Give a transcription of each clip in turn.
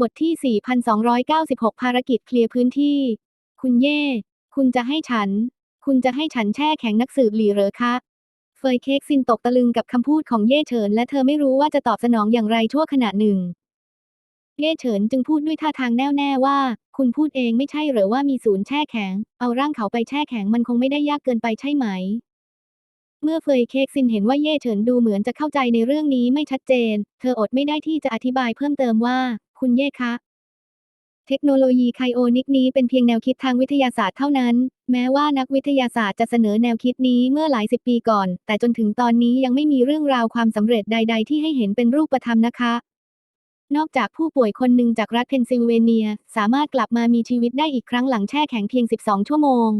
บทที่ 4,296 ภารกิจเคลียร์พื้นที่ คุณเย่ คุณจะให้ฉัน คุณจะให้ฉันแช่แข็งนักสืบหลีเหรอคะ เฟยเค้กซินตกตะลึงกับคำพูดของเย่เฉินและเธอไม่รู้ว่าจะตอบสนองอย่างไรชั่วขณะหนึ่ง เย่เฉินจึงพูดด้วยท่าทางแน่วแน่ว่า คุณพูดเองไม่ใช่หรือว่ามีศูนย์แช่แข็ง เอาร่างเขาไปแช่แข็งมันคงไม่ได้ยากเกินไปใช่ไหม เมื่อเฟยเค้กซินเห็นว่าเย่เฉินดูเหมือนจะเข้าใจในเรื่องนี้ไม่ชัดเจน เธออดไม่ได้ที่จะอธิบายเพิ่มเติมว่า คุณเย่คะ เทคโนโลยีไคโอนิกนี้เป็นเพียงแนวคิดทางวิทยาศาสตร์เท่านั้น แม้ว่านักวิทยาศาสตร์จะเสนอแนวคิดนี้เมื่อหลายสิบปีก่อน แต่จนถึงตอนนี้ยังไม่มีเรื่องราวความสำเร็จใด ๆ ที่ให้เห็นเป็นรูปธรรมนะคะ นอกจากผู้ป่วยคนหนึ่งจากรัฐเพนซิลเวเนีย สามารถกลับมามีชีวิตได้อีกครั้งหลังแช่แข็งเพียง 12 ชั่วโมง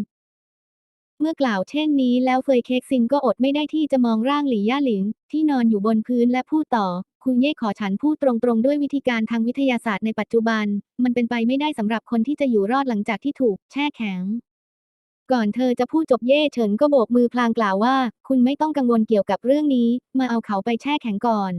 เมื่อกล่าวเช่นนี้แล้วเฟยเค้กซินก็อดไม่ได้ที่จะมองร่างหลี่ย่าหลินที่นอนอยู่บนพื้นและพูดต่อ คุณเย่ขอฉันพูดตรงๆ ด้วยวิธีการทางวิทยาศาสตร์ในปัจจุบัน มันเป็นไปไม่ได้สำหรับคนที่จะอยู่รอดหลังจากที่ถูกแช่แข็ง ก่อนเธอจะพูดจบเย่เฉินก็โบกมือพลางกล่าวว่า คุณไม่ต้องกังวลเกี่ยวกับเรื่องนี้ มาเอาเขาไปแช่แข็งก่อน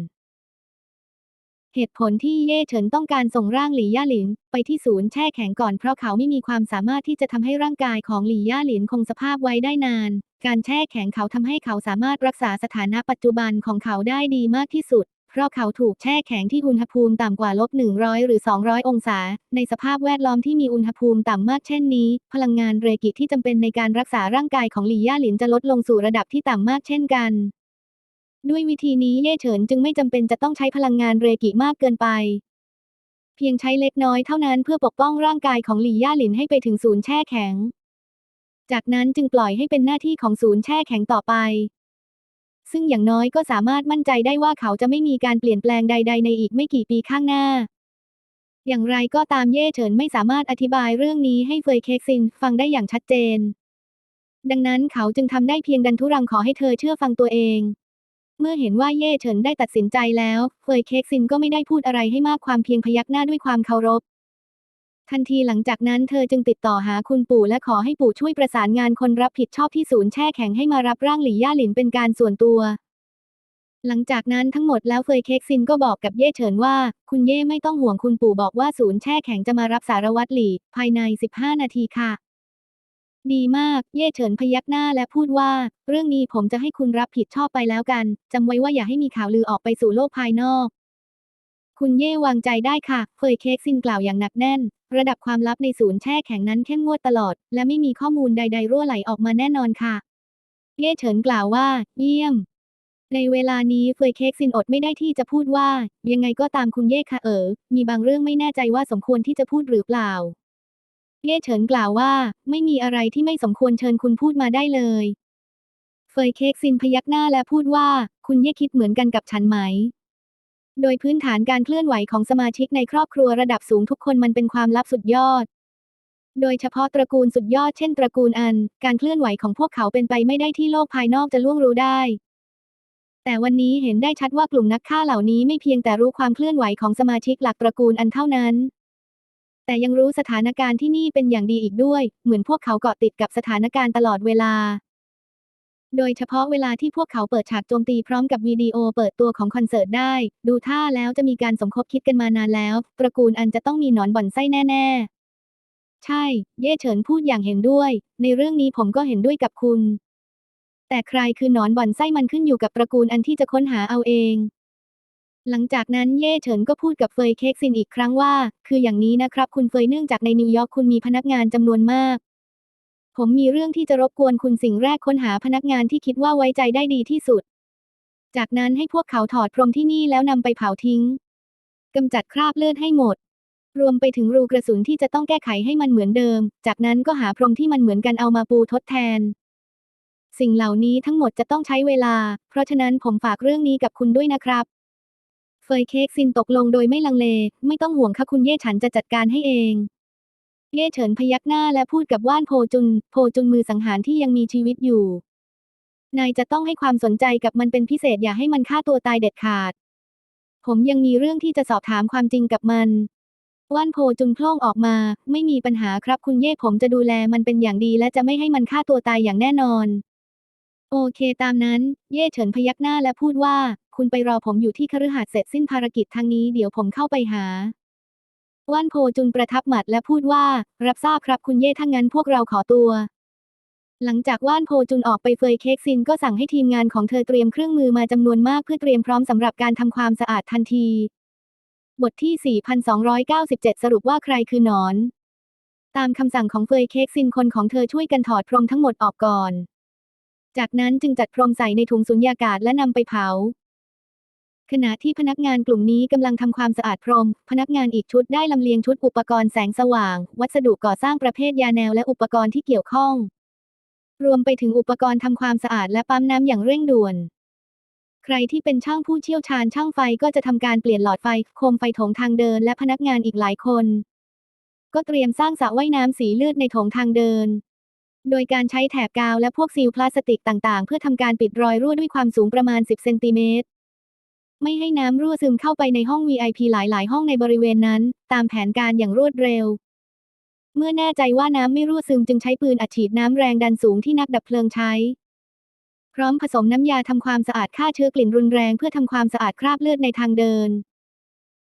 เหตุผลที่เย่เฉินต้องการส่งร่างหลี่ย่าหลิน ไปที่ศูนย์แช่แข็งก่อนเพราะเขาไม่มีความสามารถที่จะทำให้ร่างกายของหลี่ย่าหลินคงสภาพไว้ได้นาน การแช่แข็งเขาทำให้เขาสามารถรักษาสถานะปัจจุบันของเขาได้ดีมากที่สุด เพราะเขาถูกแช่แข็งที่อุณหภูมิต่ำกว่าลบ100 หรือ 200 องศา ในสภาพแวดล้อมที่มีอุณหภูมิต่ำมากเช่นนี้ พลังงานเรกิที่จำเป็นในการรักษาร่างกายของหลี่ย่าหลินจะลดลงสู่ระดับที่ต่ำมากเช่นกัน ด้วยวิธีนี้เย่เฉินจึงไม่จำเป็นจะต้องใช้พลังงานเรกิมากเกินไป เพียงใช้เล็กน้อยเท่านั้นเพื่อปกป้องร่างกายของหลี่ย่าหลินให้ไปถึงศูนย์แช่แข็ง จากนั้นจึงปล่อยให้เป็นหน้าที่ของศูนย์แช่แข็งต่อไป ซึ่งอย่างน้อยก็สามารถมั่นใจได้ว่าเขาจะไม่มีการเปลี่ยนแปลงใด ๆ ในอีกไม่กี่ปีข้างหน้า อย่างไรก็ตามเย่เฉินไม่สามารถอธิบายเรื่องนี้ให้เฟยเค้กซินฟังได้อย่างชัดเจน ดังนั้นเขาจึงทำได้เพียงดันทุรังขอให้เธอเชื่อฟังตัวเอง เมื่อเห็นว่าเย่เฉินได้ตัดสินใจแล้วเฟยเค้กซินก็ไม่ได้พูดอะไรให้มากความเพียงพยักหน้าด้วยความเคารพ ทันทีหลังจากนั้นเธอจึงติดต่อหาคุณปู่และขอให้ปู่ช่วยประสานงานคนรับผิดชอบที่ศูนย์แช่แข็งให้มารับร่างหลี่ย่าหลินเป็นการส่วนตัว หลังจากนั้นทั้งหมดแล้วเฟยเค้กซินก็บอกกับเย่เฉินว่า คุณเย่ไม่ต้องห่วงคุณปู่บอกว่าศูนย์แช่แข็งจะมารับสารวัตรหลี่ภายใน 15 นาทีค่ะ ดีมาก เย่เฉินพยักหน้าและพูดว่า เรื่องนี้ผมจะให้คุณรับผิดชอบไปแล้วกัน จำไว้ว่าอย่าให้มีข่าวลือออกไปสู่โลกภายนอก คุณเย่วางใจได้ค่ะเฟยเค้กซินกล่าวอย่างหนักแน่น ระดับความลับในศูนย์แช่แข็งนั้นเข้มงวดตลอด และไม่มีข้อมูลใด ๆ รั่วไหลออกมาแน่นอนค่ะ เย่เฉินกล่าวว่า เยี่ยม ในเวลานี้เฟยเค้กซินอดไม่ได้ที่จะพูดว่า ยังไงก็ตามคุณเย่ค่ะเอ๋อมีบางเรื่องไม่แน่ใจว่าสมควรที่จะพูดหรือเปล่า เย่เฉินกล่าวว่า ไม่มีอะไรที่ไม่สมควรเชิญคุณพูดมาได้เลย เฟยเค้กซินพยักหน้าและพูดว่า คุณเย่คิดเหมือนกันกับฉันไหม โดยพื้นฐานการเคลื่อนไหวของสมาชิกในครอบครัวระดับสูงทุกคนมันเป็นความลับสุดยอด โดยเฉพาะตระกูลสุดยอดเช่นตระกูลอัน การเคลื่อนไหวของพวกเขาเป็นไปไม่ได้ที่โลกภายนอกจะล่วงรู้ได้แต่วันนี้เห็นได้ชัดว่ากลุ่มนักฆ่าเหล่านี้ไม่เพียงแต่รู้ความเคลื่อนไหวของสมาชิกหลักตระกูลอันเท่านั้น แต่ยังรู้สถานการณ์ที่นี่เป็นอย่างดีอีกด้วย เหมือนพวกเขาเกาะติดกับสถานการณ์ตลอดเวลา โดยเฉพาะเวลาที่พวกเขาเปิดฉากโจมตีพร้อมกับวิดีโอเปิดตัวของคอนเสิร์ตได้ ดูท่าแล้วจะมีการสมคบคิดกันมานานแล้ว ตระกูลอันจะต้องมีหนอนบ่อนไส้แน่ ๆ ใช่ เย่เฉินพูดอย่างเห็นด้วย ในเรื่องนี้ผมก็เห็นด้วยกับคุณ แต่ใครคือหนอนบ่อนไส้มันขึ้นอยู่กับตระกูลอันที่จะค้นหาเอาเอง หลังจากนั้นเย่เฉินก็พูดกับเฟยเค้กซินอีกครั้งว่า คืออย่างนี้นะครับคุณเฟยเนื่องจากในนิวยอร์กคุณมีพนักงานจำนวนมาก ผมมีเรื่องที่จะรบกวนคุณสิ่งแรกค้นหาพนักงานที่คิดว่าไว้ใจได้ดีที่สุด จากนั้นให้พวกเขาถอดพรมที่นี่แล้วนำไปเผาทิ้งกำจัดคราบเลือดให้หมด รวมไปถึงรูกระสุนที่จะต้องแก้ไขให้มันเหมือนเดิม จากนั้นก็หาพรมที่มันเหมือนกันเอามาปูทดแทน สิ่งเหล่านี้ทั้งหมดจะต้องใช้เวลา เพราะฉะนั้นผมฝากเรื่องนี้กับคุณด้วยนะครับ ยเค้กซินตกลงโดยไม่ลังเล ไม่ต้องห่วงค่ะคุณเย่ฉันจะจัดการให้เอง เย่เฉินพยักหน้าและพูดกับว่านโพจุน โพจุนมือสังหารที่ยังมีชีวิตอยู่ นายจะต้องให้ความสนใจกับมันเป็นพิเศษอย่าให้มันฆ่าตัวตายเด็ดขาด ผมยังมีเรื่องที่จะสอบถามความจริงกับมัน ว่านโพจุนโพล่งออกมา ไม่มีปัญหาครับคุณเย่ผมจะดูแลมันเป็นอย่างดีและจะไม่ให้มันฆ่าตัวตายอย่างแน่นอน โอเคตามนั้น เย่เฉินพยักหน้าและพูดว่า คุณไปรอผมอยู่ที่คฤหาสน์เสร็จสิ้นภารกิจทางนี้เดี๋ยวผมเข้าไปหา ว่านโพจุนประทับหมัดและพูดว่า รับทราบครับคุณเย่ถ้างั้นพวกเราขอตัว หลังจากว่านโพจุนออกไปเฟยเค้กซินก็สั่งให้ทีมงานของเธอเตรียมเครื่องมือมาจำนวนมากเพื่อเตรียมพร้อมสำหรับการทำความสะอาดทันที บทที่ 4297 สรุปว่าใครคือหนอน ตามคำสั่งของเฟยเค้กซินคนของเธอช่วยกันถอดพรมทั้งหมดออกก่อนจากนั้นจึงจัดพรมใส่ในถุงสุญญากาศและนำไปเผา ขณะที่พนักงานกลุ่มนี้กำลังทำความสะอาดพรม พนักงานอีกชุดได้ลำเลียงชุดอุปกรณ์แสงสว่าง วัสดุก่อสร้างประเภทยาแนวและอุปกรณ์ที่เกี่ยวข้อง รวมไปถึงอุปกรณ์ทำความสะอาดและปั๊มน้ำอย่างเร่งด่วน ใครที่เป็นช่างผู้เชี่ยวชาญช่างไฟก็จะทำการเปลี่ยนหลอดไฟโคมไฟโถงทางเดินและพนักงานอีกหลายคน ก็เตรียมสร้างสระว่ายน้ำสีเลือดในโถงทางเดินโดยการใช้แถบกาวและพวกซีลพลาสติกต่างๆ เพื่อทำการปิดรอยรั่วด้วยความสูงประมาณ 10 เซนติเมตร ไม่ให้น้ำรั่วซึมเข้าไปในห้อง VIP หลาย ๆ ห้องในบริเวณนั้น ตามแผนการอย่างรวดเร็ว เมื่อแน่ใจว่าน้ำไม่รั่วซึมจึงใช้ปืนอัดฉีดน้ำแรงดันสูงที่นักดับเพลิงใช้ พร้อมผสมน้ำยาทำความสะอาดฆ่าเชื้อกลิ่นรุนแรงเพื่อทำความสะอาดคราบเลือดในทางเดิน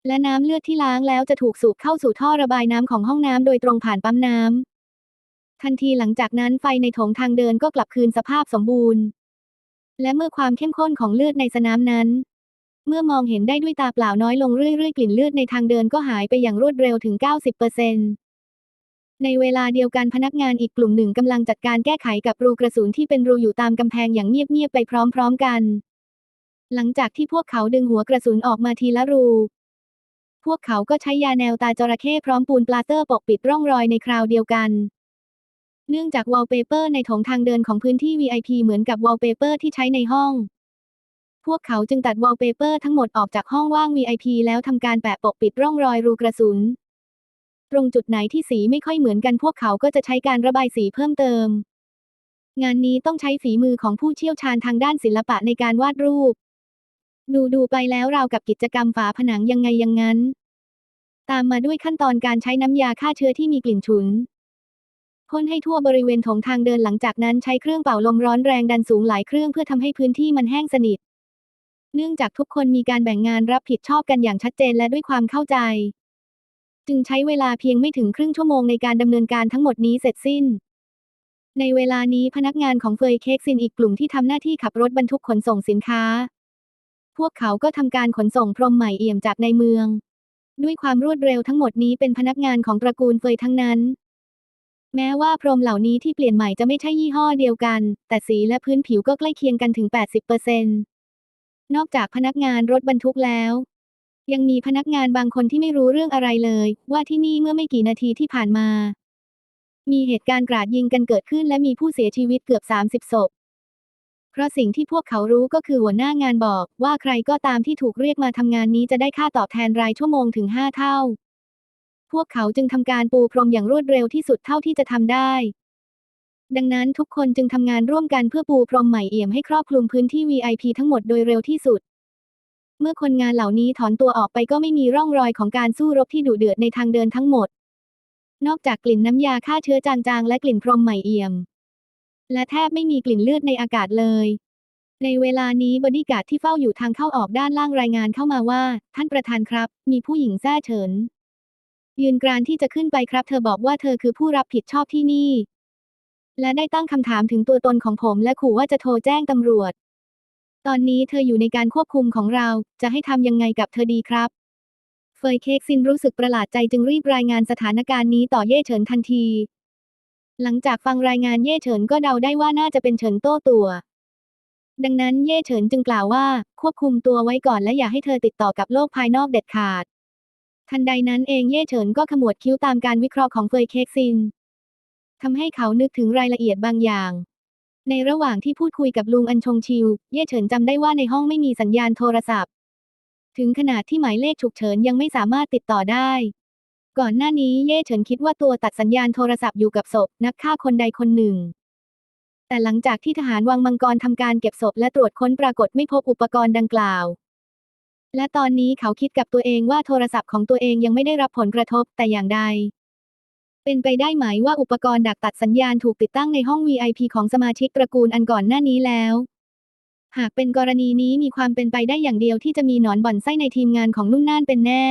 และน้ำเลือดที่ล้างแล้วจะถูกสูบเข้าสู่ท่อระบายน้ำของห้องน้ำโดยตรงผ่านปั๊มน้ำทันทีหลังจากนั้นไฟในโถงทางเดินก็กลับคืนสภาพสมบูรณ์ และเมื่อความเข้มข้นของเลือดในสนามนั้น เมื่อมองเห็นได้ด้วยตาเปล่าน้อยลงเรื่อยๆ กลิ่นเลือดในทางเดินก็หายไปอย่างรวดเร็วถึง 90%ในเวลาเดียวกันพนักงานอีกกลุ่มหนึ่งกำลังจัดการแก้ไขกับรูกระสุนที่เป็นรูอยู่ตามกำแพงอย่างเงียบๆไปพร้อมๆกัน หลังจากที่พวกเขาดึงหัวกระสุนออกมาทีละรู พวกเขาก็ใช้ยาแนวตาจระเข้พร้อมปูนปลาเตอร์ปกปิดร่องรอยในคราวเดียวกันเนื่องจากวอลเปเปอร์ในโถงทางเดินของพื้นที่ VIP เหมือนกับวอลเปเปอร์ที่ใช้ในห้อง วกเขาจึงตัดวอลเปเปอร์ทั้งหมดออกจากห้องว่าง VIP แล้วทำการแปะปกปิดร่องรอยรูกระสุน ตรงจุดไหนที่สีไม่ค่อยเหมือนกันพวกเขาก็จะใช้การระบายสีเพิ่มเติม งานนี้ต้องใช้ฝีมือของผู้เชี่ยวชาญทางด้านศิลปะในการวาดรูป ดูดูไปแล้วราวกับกิจกรรมฝาผนังยังไงยังงั้น ตามมาด้วยขั้นตอนการใช้น้ำยาฆ่าเชื้อที่มีกลิ่นฉุนพ่นให้ทั่วบริเวณถงทางเดินหลังจากนั้นใช้เครื่องเป่าลมร้อนแรงดันสูงหลายเครื่องเพื่อทำให้พื้นที่มันแห้งสนิท เนื่องจากทุกคนมีการแบ่งงานรับผิดชอบกันอย่างชัดเจนและด้วยความเข้าใจ จึงใช้เวลาเพียงไม่ถึงครึ่งชั่วโมงในการดำเนินการทั้งหมดนี้เสร็จสิ้น ในเวลานี้พนักงานของเฟยเค้กซินอีกกลุ่มที่ทำหน้าที่ขับรถบรรทุกขนส่งสินค้า พวกเขาก็ทำการขนส่งพรมใหม่เอี่ยมจากในเมือง ด้วยความรวดเร็วทั้งหมดนี้เป็นพนักงานของตระกูลเฟยทั้งนั้นแม้ว่าพรมเหล่านี้ที่เปลี่ยนใหม่จะไม่ใช่ยี่ห้อเดียวกัน แต่สีและพื้นผิวก็ใกล้เคียงกันถึง 80% นอกจากพนักงานรถบรรทุกแล้ว ยังมีพนักงานบางคนที่ไม่รู้เรื่องอะไรเลย ว่าที่นี่เมื่อไม่กี่นาทีที่ผ่านมา มีเหตุการณ์กราดยิงกันเกิดขึ้นและมีผู้เสียชีวิตเกือบ 30ศพเพราะสิ่งที่พวกเขารู้ก็คือหัวหน้างานบอกว่าใครก็ตามที่ถูกเรียกมาทำงานนี้จะได้ค่าตอบแทนรายชั่วโมงถึง 5 เท่า พวกเขาจึงทำการปูพรมอย่างรวดเร็วที่สุดเท่าที่จะทำได้ ดังนั้นทุกคนจึงทำงานร่วมกันเพื่อปูพรมใหม่เอี่ยมให้ครอบคลุมพื้นที่ VIP ทั้งหมดโดยเร็วที่สุด เมื่อคนงานเหล่านี้ถอนตัวออกไปก็ไม่มีร่องรอยของการสู้รบที่ดุเดือดในทางเดินทั้งหมด นอกจากกลิ่นน้ำยาฆ่าเชื้อจางๆ และกลิ่นพรมใหม่เอี่ยม และแทบไม่มีกลิ่นเลือดในอากาศเลย ในเวลานี้บอดี้การ์ดที่เฝ้าอยู่ทางเข้าออกด้านล่างรายงานเข้ามาว่า ท่านประธานครับ มีผู้หญิงแท้เฉินยืนกรานที่จะขึ้นไปครับ เธอบอกว่าเธอคือผู้รับผิดชอบที่นี่ และได้ตั้งคำถามถึงตัวตนของผมและขู่ว่าจะโทรแจ้งตำรวจ ตอนนี้เธออยู่ในการควบคุมของเรา จะให้ทำยังไงกับเธอดีครับ เฟยเค้กซินรู้สึกประหลาดใจจึงรีบรายงานสถานการณ์นี้ต่อเย่เฉินทันที หลังจากฟังรายงานเย่เฉินก็เดาได้ว่าน่าจะเป็นเฉินโต้ตัว ดังนั้นเย่เฉินจึงกล่าวว่า ควบคุมตัวไว้ก่อนและอย่าให้เธอติดต่อกับโลกภายนอกเด็ดขาด ทันใดนั้นเองเย่เฉินก็ขมวดคิ้วตามการวิเคราะห์ของเฟยเค้กซิน ทำให้เขานึกถึงรายละเอียดบางอย่าง ในระหว่างที่พูดคุยกับลุงอันชงชิว เย่เฉินจำได้ว่าในห้องไม่มีสัญญาณโทรศัพท์ ถึงขนาดที่หมายเลขฉุกเฉินยังไม่สามารถติดต่อได้ ก่อนหน้านี้เย่เฉินคิดว่าตัวตัดสัญญาณโทรศัพท์อยู่กับศพนักฆ่าคนใดคนหนึ่ง แต่หลังจากที่ทหารวังมังกรทำการเก็บศพและตรวจค้นปรากฏไม่พบอุปกรณ์ดังกล่าวและตอนนี้เขาคิดกับตัวเองว่าโทรศัพท์ของตัวเองยังไม่ได้รับผลกระทบแต่อย่างใด เป็นไปได้ไหมว่าอุปกรณ์ดักตัดสัญญาณถูกติดตั้งในห้อง VIP ของสมาชิกตระกูลอันก่อนหน้านี้แล้ว หากเป็นกรณีนี้มีความเป็นไปได้อย่างเดียวที่จะมีหนอนบ่อนไส้ในทีมงานของนุ่นน่านเป็นแน่